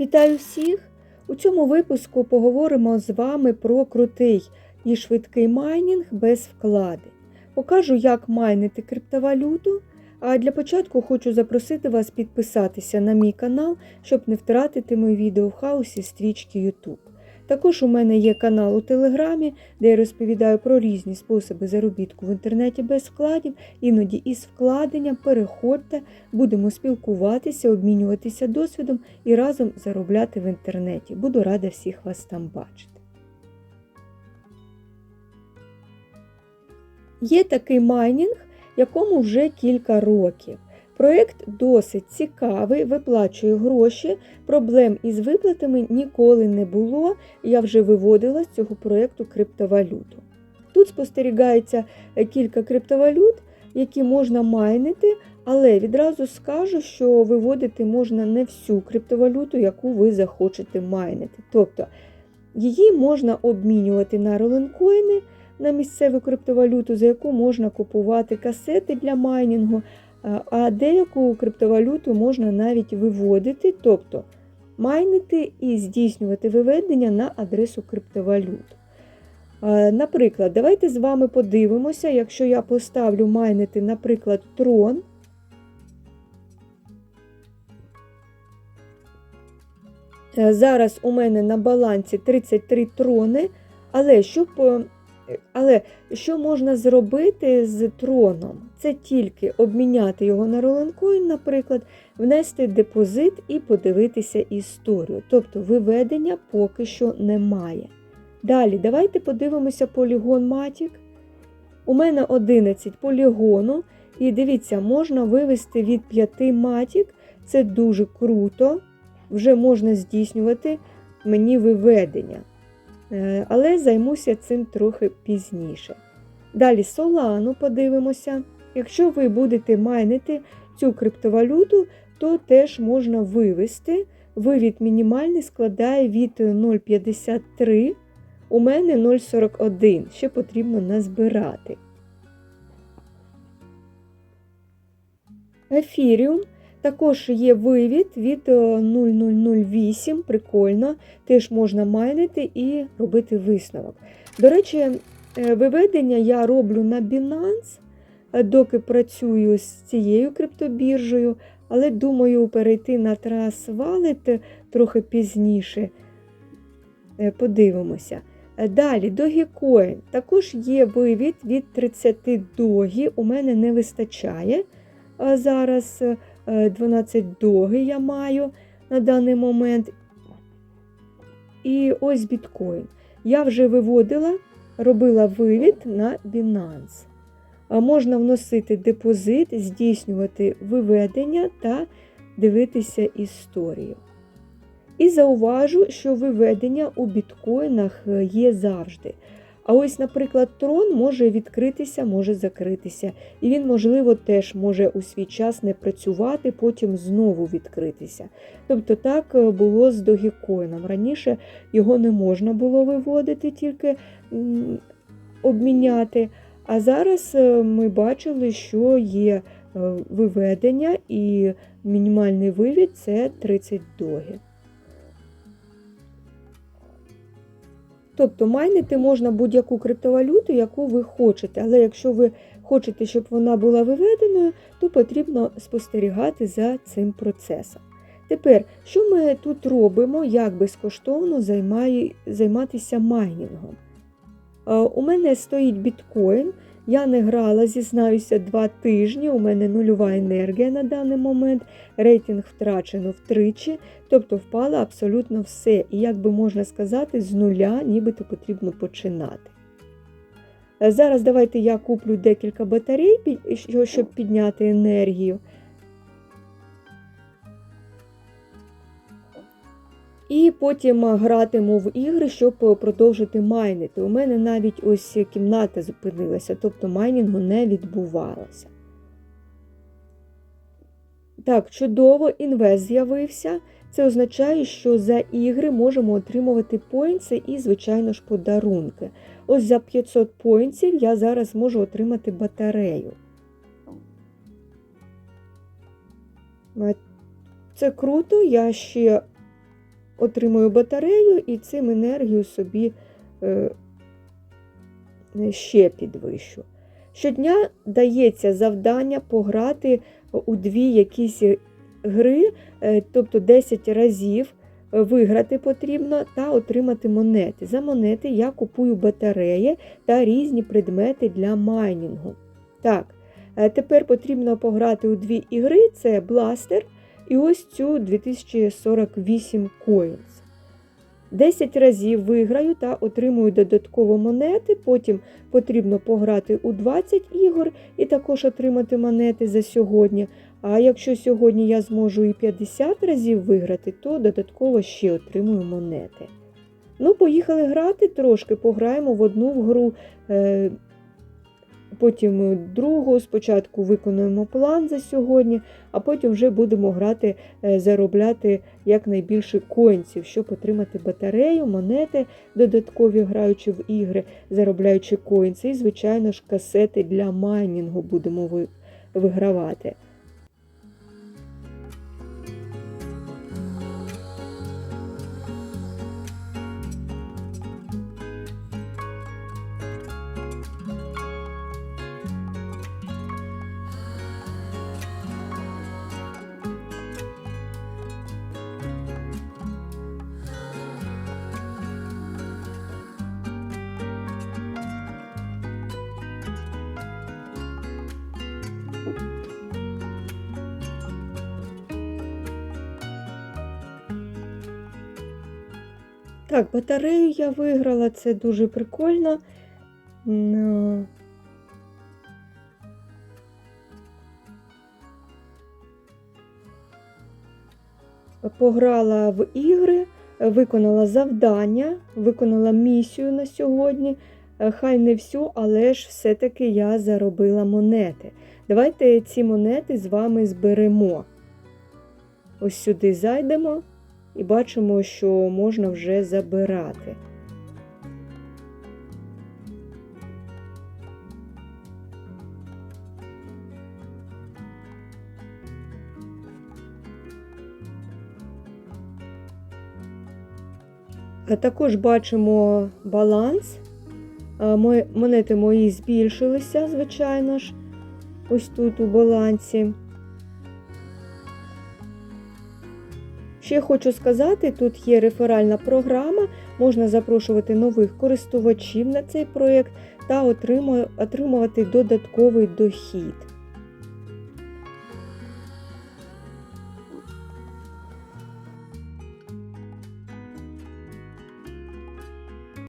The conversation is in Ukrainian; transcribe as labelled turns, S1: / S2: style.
S1: Вітаю всіх! У цьому випуску поговоримо з вами про крутий і швидкий майнінг без вкладень. Покажу, як майнити криптовалюту. А для початку хочу запросити вас підписатися на мій канал, щоб не втратити мої відео в хаосі стрічки YouTube. Також у мене є канал у Телеграмі, де я розповідаю про різні способи заробітку в інтернеті без вкладів, іноді із вкладенням. Переходьте, будемо спілкуватися, обмінюватися досвідом і разом заробляти в інтернеті. Буду рада всіх вас там бачити. Є такий майнінг, якому вже кілька років. Проєкт досить цікавий, виплачує гроші, проблем із виплатами ніколи не було. Я вже виводила з цього проєкту криптовалюту. Тут спостерігається кілька криптовалют, які можна майнити, але відразу скажу, що виводити можна не всю криптовалюту, яку ви захочете майнити. Тобто її можна обмінювати на ролинкоїни, на місцеву криптовалюту, за яку можна купувати касети для майнінгу. А деяку криптовалюту можна навіть виводити, тобто майнити і здійснювати виведення на адресу криптовалют. Наприклад, давайте з вами подивимося, якщо я поставлю майнити, наприклад, трон. Зараз у мене на балансі 33 трони, але щоб але що можна зробити з троном? Це тільки обміняти його на ролинкоін, наприклад, внести депозит і подивитися історію. Тобто виведення поки що немає. Далі, давайте подивимося полігон Matic. У мене 11 полігону. І дивіться, можна вивести від 5 Matic. Це дуже круто. Вже можна здійснювати мені виведення. Але займуся цим трохи пізніше. Далі Solano подивимося. Якщо ви будете майнити цю криптовалюту, то теж можна вивести. Вивід мінімальний складає від 0,53, у мене 0,41, ще потрібно назбирати. Ефіріум. Також є вивід від 0008, прикольно, теж можна майнити і робити висновок. До речі, виведення я роблю на Binance, доки працюю з цією криптобіржею, але думаю перейти на Trust Wallet трохи пізніше. Подивимося. Далі, Dogecoin. Також є вивід від 30 догі, у мене не вистачає зараз. 12 доги я маю на даний момент. І ось біткоін. Я вже виводила, робила вивід на Binance. Можна вносити депозит, здійснювати виведення та дивитися історію. І зауважу, що виведення у біткоїнах є завжди. А ось, наприклад, трон може відкритися, може закритися. І він, можливо, теж може у свій час не працювати, потім знову відкритися. Тобто так е, було з догікоїном. Раніше його не можна було виводити, тільки обміняти. А зараз е, ми бачили, що є е, виведення і мінімальний вивід це 30 доги. Тобто майнити можна будь-яку криптовалюту, яку ви хочете. Але якщо ви хочете, щоб вона була виведеною, то потрібно спостерігати за цим процесом. Тепер, що ми тут робимо, як безкоштовно займає, займатися майнінгом? У мене стоїть біткоін. Я не грала, зізнаюся, два тижні. У мене нульова енергія на даний момент, рейтинг втрачено втричі, тобто впало абсолютно все. І, як би можна сказати, з нуля нібито потрібно починати. Зараз давайте я куплю декілька батарей, щоб підняти енергію. І потім гратиму в ігри, щоб продовжити майнити. У мене навіть ось кімната зупинилася, тобто майнінгу не відбувалося. Так, чудово, інвест з'явився. Це означає, що за ігри можемо отримувати поінси і, звичайно ж, подарунки. Ось за 500 поінсів я зараз можу отримати батарею. Це круто, я ще отримую батарею і цим енергію собі е, ще підвищу. Щодня дається завдання пограти у дві якісь гри, е, тобто 10 разів виграти потрібно та отримати монети. За монети я купую батареї та різні предмети для майнінгу. Так, е, тепер потрібно пограти у дві ігри: це бластер і ось цю 2048 Coins. 10 разів виграю та отримую додатково монети. Потім потрібно пограти у 20 ігор і також отримати монети за сьогодні. А якщо сьогодні я зможу і 50 разів виграти, то додатково ще отримую монети. Ну, поїхали грати трошки, пограємо в одну гру, е, потім другу. Спочатку виконуємо план за сьогодні, а потім вже будемо грати, е, заробляти якнайбільше коінців, щоб отримати батарею, монети, додаткові граючи в ігри, заробляючи коінці, і, звичайно ж, касети для майнінгу будемо вигравати. Так, батарею я виграла, це дуже прикольно. Е, Пограла в ігри, виконала завдання, виконала місію на сьогодні. Е, Хай не всю, але ж все-таки я заробила монети. Давайте ці монети з вами зберемо. Ось сюди зайдемо і бачимо, що можна вже забирати. Також бачимо баланс. Монети мої збільшилися, звичайно ж, ось тут у балансі. Ще хочу сказати, тут є реферальна програма, можна запрошувати нових користувачів на цей проєкт та отримувати додатковий дохід.